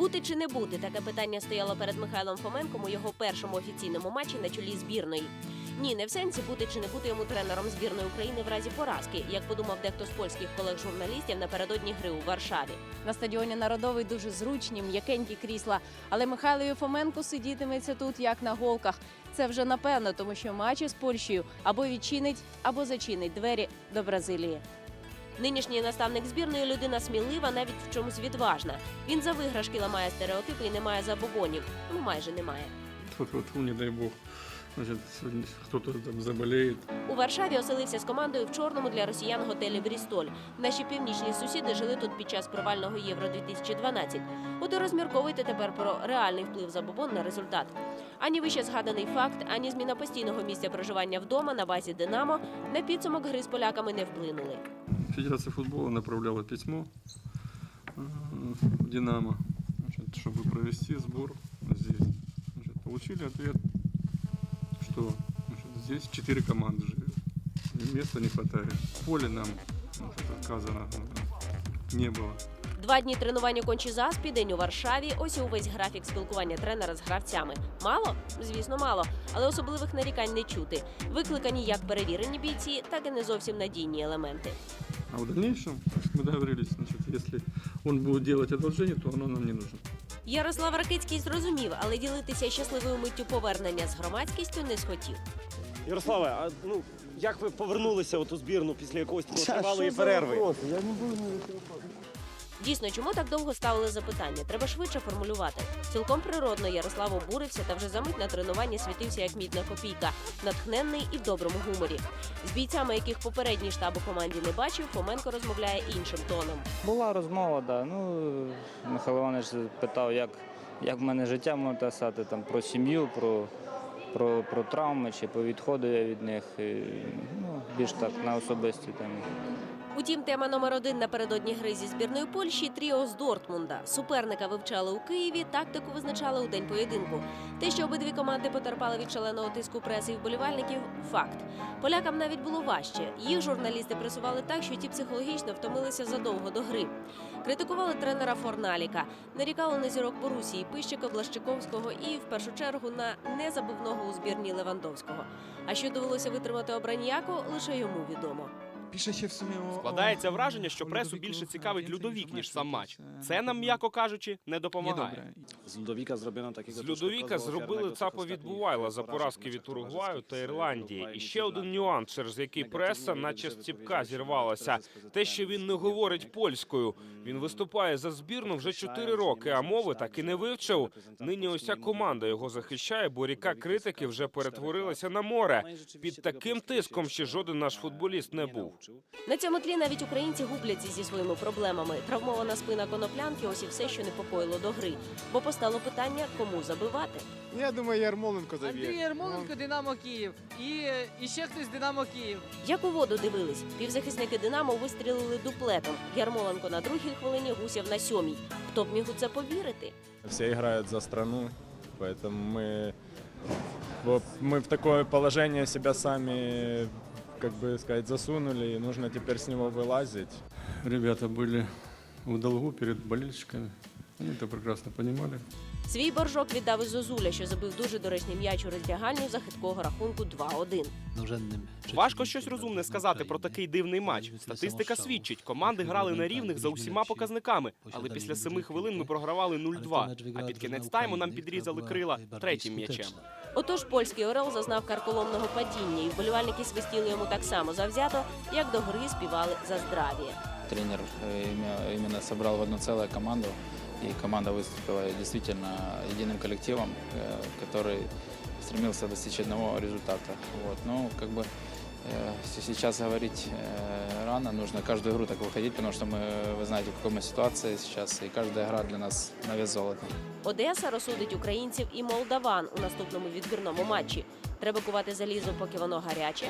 Бути чи не бути таке питання стояло перед Михайлом Фоменком у його першому офіційному матчі на чолі збірної. Ні, не в сенсі бути чи не бути йому тренером збірної України в разі поразки, як подумав дехто з польських колег-журналістів напередодні гри у Варшаві. На стадіоні народовий дуже зручні, м'якенькі крісла, але Михайлові Фоменку сидітиметься тут як на голках. Це вже напевно, тому що матчі з Польщею або відчинить, або зачинить двері до Бразилії. Нинішній наставник збірної людина смілива, навіть в чомусь відважна. Він за виграшки ламає стереотипи і не має забобонів. Ну майже немає. Фу-фу-фу, не дай бог. Кто-то там заболеет. У Варшаві оселився з командою в чорному для росіян готелі Брістоль. Наші північні сусіди жили тут під час провального Євро 2012. От і розмірковуйте тепер про реальний вплив забобон на результат. Ані вище згаданий факт, ані зміна постійного місця проживання вдома на базі Динамо на підсумок гри з поляками не вплинули. Федерация футбола направляла письмо в «Динамо», значит, чтобы провести сбор здесь. Получили ответ, что значит, здесь четыре команды живет. И места не хватает. Поле нам значит, отказано э, не было. Два дні тренування кончі заспі, день у Варшаві. Ось і увесь графік спілкування тренера з гравцями. Мало? Звісно, мало, але особливих нарікань не чути. Викликані як перевірені бійці, так і не зовсім надійні елементи. А в дальнейшем, то есть мы договорились, значит, если он будет делать одолжение, то оно нам не нужно. Ярослав Ракицький зрозумів, але ділитися щасливою миттю повернення з громадськістю не схотів. Ярославе, а ну як ви повернулися от у збірну після якогось такого тривалої перерви? Я не буду вопроси. Дійсно, чому так довго ставили запитання? Треба швидше формулювати. Цілком природно Ярослав обурився та вже за мить на тренуванні світився як мідна копійка, натхненний і в доброму гуморі. З бійцями, яких попередній штаб у команді не бачив, Фоменко розмовляє іншим тоном. Була розмова, да. Ну, Михайло Іванович питав, як, як в мене життя можна писати там, про сім'ю, про, про, про травми чи по відходу я від них. І, ну, більш так на особисті темі. Утім, тема номер один напередодні гри зі збірною Польщі тріо з Дортмунда. Суперника вивчали у Києві, тактику визначали у день поєдинку. Те, що обидві команди потерпали від шаленого тиску преси і вболівальників факт. Полякам навіть було важче. Їх журналісти пресували так, що ті психологічно втомилися задовго до гри. Критикували тренера Форналіка, нарікали на зірок Борусії, Пищика, Блащиковського і в першу чергу на незабивного у збірні Левандовського. А що довелося витримати обраньяку, лише йому відомо. Складається враження, що пресу більше цікавить Людовік, ніж сам матч. e, Це нам, м'яко кажучи, не допомагає. З Людовіка зроблено такого З Людовіка зробили цапа від Бувайла за поразки від Уругваю та Ірландії. І ще один нюанс, через який преса, наче з ціпка, зірвалася. Те, що він не говорить польською. Він виступає за збірну вже чотири роки, а мови так і не вивчив. Нині уся команда його захищає, бо ріка критики вже перетворилася на море. Під таким тиском ще жоден наш футболіст не був На цьому тлі навіть українці губляться зі своїми проблемами. Травмована спина коноплянки ось і все, що непокоїло до гри. Бо постало питання, кому забивати. Ну, Я думаю, Ярмоленко заб'є. Андрій Ярмоленко, Динамо Київ. І, і ще хтось Динамо Київ. Як у воду дивились, півзахисники Динамо вистрілили дуплетом. Ярмоленко на другій хвилині гусів на сьомій. Хто б міг у це повірити? Все играют за страну, поэтому мы, вот мы в такое положение себя сами, как бы сказать, засунули, и нужно теперь с него вылазить. Ребята были в долгу перед болельщиками. Они это прекрасно понимали. Свій боржок віддав і Зозуля, що забив дуже доречний м'яч у роздягальню за хиткого рахунку 2-1. Важко щось розумне сказати про такий дивний матч. Статистика свідчить, команди грали на рівних за усіма показниками, але після семи хвилин ми програвали 0-2, А під кінець тайму нам підрізали крила третім м'ячем. Отож, польський Орел зазнав карколомного падіння, і вболівальники свистіли йому так само завзято, як до гри співали за здравіє. Тренер э, имя- именно собрал в одну целую команду, и команда выступила действительно единым коллективом, э, который стремился достичь одного результата. Вот. Ну, как бы э, с- сейчас говорить э, рано, нужно каждую игру так выходить, потому что мы, вы знаете, в какой мы ситуации сейчас, и каждая игра для нас на вес золота. Одеса розсудить українців і молдаван у наступному відбірному матчі. Треба кувати залізо, поки воно гаряче.